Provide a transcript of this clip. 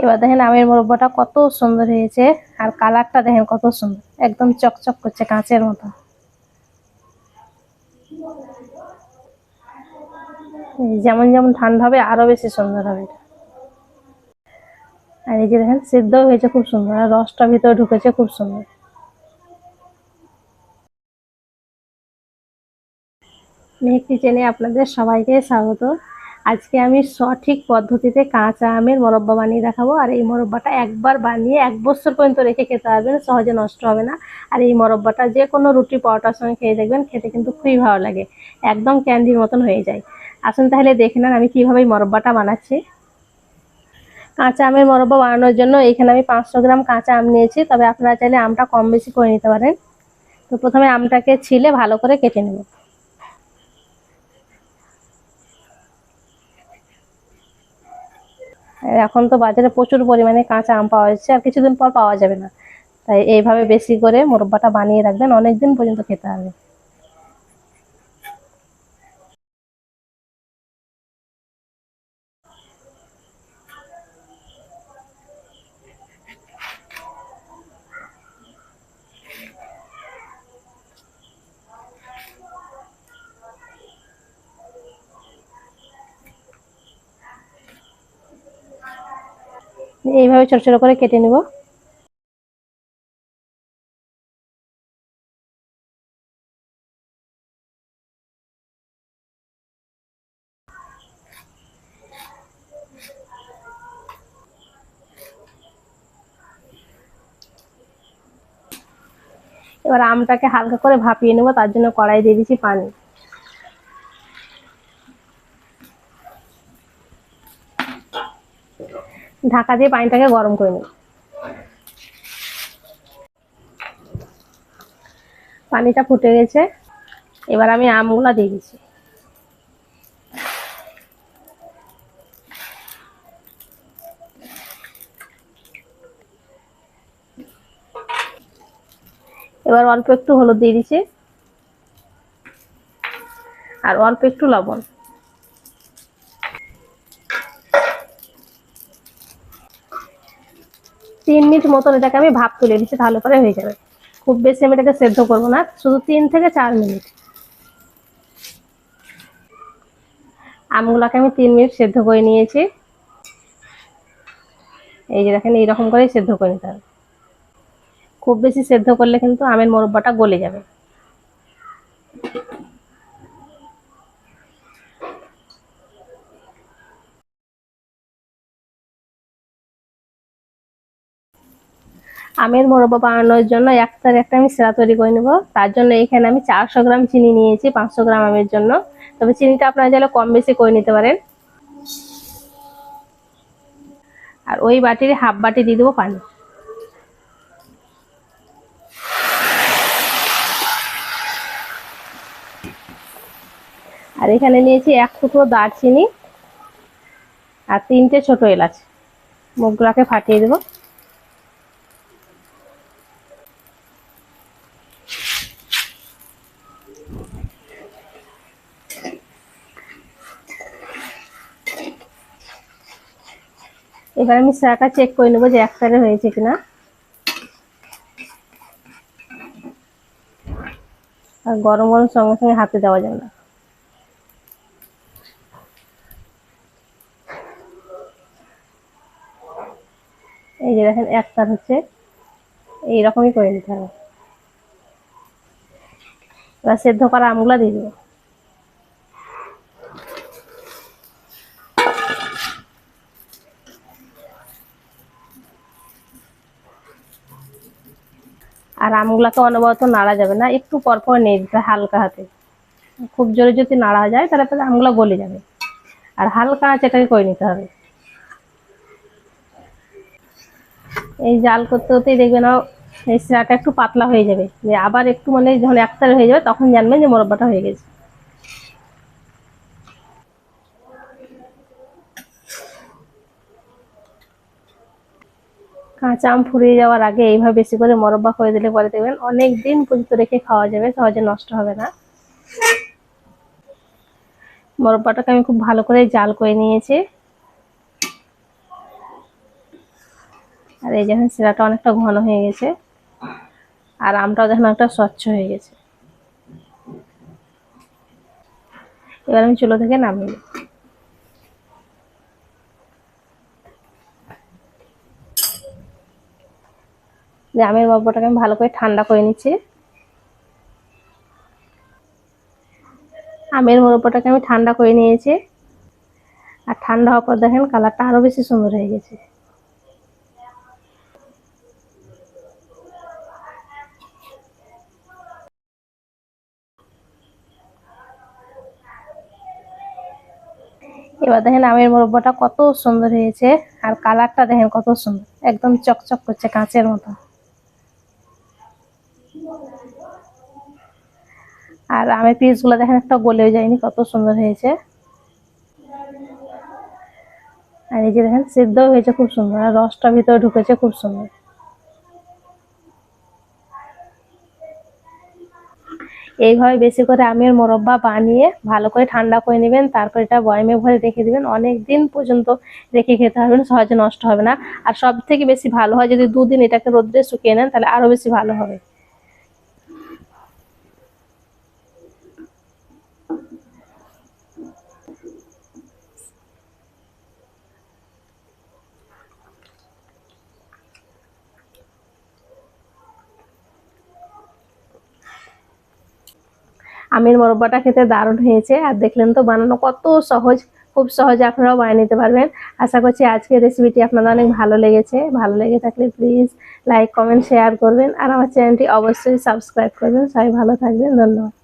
এবার দেখেন আমের মোরব্বাটা কত সুন্দর হয়েছে, আর কালারটা দেখেন কত সুন্দর, একদম চকচক করছে কাঁচের মতো। যেমন যেমন ঠান্ডা হবে, আরও বেশি সুন্দর হবে এটা। আর এই যে দেখেন সিদ্ধ হয়েছে খুব সুন্দর, আর রসটা ভিতরে ঢুকেছে খুব সুন্দর। মেঘ কিচেনে আপনাদের সবাইকে স্বাগত। আজকে আমি সঠিক পদ্ধতিতে কাঁচা আমের মোরব্বা বানিয়ে দেখাবো। আর এই মোরব্বাটা একবার বানিয়ে এক বছর পর্যন্ত রেখে খেতে পারবেন সহজে নষ্ট হবে না। আর এই মোরব্বাটা যে কোনো রুটি, পরোটার সঙ্গে খেয়ে দেখবেন, খেতে কিন্তু খুবই ভালো লাগে। একদম ক্যান্ডির মতন হয়ে যায়। আসুন তাহলে দেখে নেন আমি কীভাবে এই মোরব্বাটা বানাচ্ছি। কাঁচা আমের মোরব্বা বানানোর জন্য এখানে আমি পাঁচশো গ্রাম কাঁচা আম নিয়েছি, তবে আপনারা চাইলে আমটা কম বেশি করে নিতে পারেন। তো প্রথমে আমটাকে ছিলে ভালো করে কেটে নেব। এখন তো বাজারে প্রচুর পরিমাণে কাঁচা আম পাওয়া যাচ্ছে, আর কিছুদিন পর পাওয়া যাবে না। তাই এইভাবে বেশি করে মোরব্বাটা বানিয়ে রাখবেন অনেক দিন পর্যন্ত খেতে হবে। এইভাবে ছোট ছোট করে কেটে নেব। এবার আমটাকে হালকা করে ভাপিয়ে নেব, তার জন্য কড়াই দিয়ে দিচ্ছি পানি। ঢাকা দিয়ে পানিটাকে গরম করে নেব পানিটা ফুটে গেছে। এবার আমি আমগুলা দিয়ে দিচ্ছি। এবার অল্প একটু হলুদ দিয়ে দিচ্ছি। আর অল্প একটু লবণ। তিন মিনিট মতন এটাকে আমি ভাপ তুলে দিচ্ছি তাহলে পরে হয়ে যাবে। খুব বেশি আমি এটাকে সেদ্ধ করব না, শুধু তিন থেকে চার মিনিট। আমগুলাকে আমি তিন মিনিট সেদ্ধ করে নিয়েছি। এই যে দেখেন, এইরকম করেই সেদ্ধ করে নিতে হবে। খুব বেশি সেদ্ধ করলে কিন্তু আমের মোরব্বাটা গলে যাবে। আমের মোরব্বা বানানোর জন্য একটার একটা আমি সেরা তৈরি করে নেব। তার জন্য এখানে আমি চারশো গ্রাম চিনি নিয়েছি, পাঁচশো গ্রাম আমের জন্য। তবে চিনিটা আপনারা চাইলে কম বেশি করে নিতে পারেন। আর ওই বাটির হাফ বাটি দিয়ে দেবো পানি। আর এখানে নিয়েছি এক টুকরো দারচিনি আর তিনটে ছোট এলাচ। মুখগুলাকে ফাটিয়ে দেবো। এবার আমি সেরাটা চেক করে নেব যে এক সাইডে হয়েছে কিনা। আর গরম গরম সঙ্গে সঙ্গে হাতে দেওয়া যাবে না। এই যে দেখেন, এক তার হচ্ছে। এইরকমই করে নিতে হবে। এবার সেদ্ধ করা আমগুলা দিয়ে দেবো। আর আমগুলাকে অনবরত নাড়া যাবে না, একটু পরপর নিয়ে দিতে হালকা হাতে। খুব জোরে যদি নাড়া যায়, তাহলে আমগুলো গলে যাবে। আর হালকা আছে এটাকে করে নিতে হবে। এই জাল করতে করতেই দেখবেন এই সিরাটা একটু পাতলা হয়ে যাবে। যে আবার একটু মানে যখন একতার হয়ে যাবে, তখন জানবেন যে মোরব্বাটা হয়ে গেছে। কাঁচা আম ফুরিয়ে যাওয়ার আগে এইভাবে বেশি করে মরব্বা করে দিলে পরে দেখবেন অনেক দিন পর্যন্ত রেখে খাওয়া যাবে, সহজে নষ্ট হবে না। মরব্বাটাকে আমি খুব ভালো করে জাল করে নিয়েছি। আর এই দেখেন শিরাটা অনেকটা ঘন হয়ে গেছে। আর আমটাও দেখেন একটা স্বচ্ছ হয়ে গেছে। এবার আমি চুলো থেকে নামিয়ে যে আমের বরবটাকে আমি ভালো করে ঠান্ডা করে নিচ্ছি। আমের মোরব্বাটাকে আমি ঠান্ডা করে নিয়েছি। আর ঠান্ডা হওয়ার পর দেখেন কালারটা আরও বেশি সুন্দর হয়ে গেছে। এবার দেখেন আমের মোরব্বাটা কত সুন্দর হয়েছে। আর কালারটা দেখেন কত সুন্দর। একদম চকচক করছে কাঁচের মতো। আর আমের পিসগুলো দেখেন একটা গলেও যায়নি, কত সুন্দর হয়েছে। আর এই যে দেখেন, সিদ্ধও হয়েছে খুব সুন্দর, আর রসটা ভিতরে ঢুকেছে খুব সুন্দর। এইভাবে বেশি করে আমের মোরব্বা বানিয়ে ভালো করে ঠান্ডা করে নেবেন, তারপর এটা বয়মে ভরে রেখে দিবেন। অনেক দিন পর্যন্ত রেখে খেতে পারবেন, সহজে নষ্ট হবে না। আর সব থেকে বেশি ভালো হয় যদি দুদিন এটাকে রোদ্রে শুকিয়ে নেন, তাহলে আরও বেশি ভালো হবে। আমের মরব্বাটা খেতে দারুণ হয়েছে। আর দেখলেন তো বানানো কত সহজ, খুব সহজে আপনারাও বানিয়ে নিতে পারবেন। আশা করছি আজকের রেসিপিটি আপনাদের অনেক ভালো লেগেছে। ভালো লেগে থাকলে প্লিজ লাইক কমেন্ট শেয়ার করবেন। আর আমার চ্যানেলটি অবশ্যই সাবস্ক্রাইব করবেন। সবাই ভালো থাকবেন। ধন্যবাদ।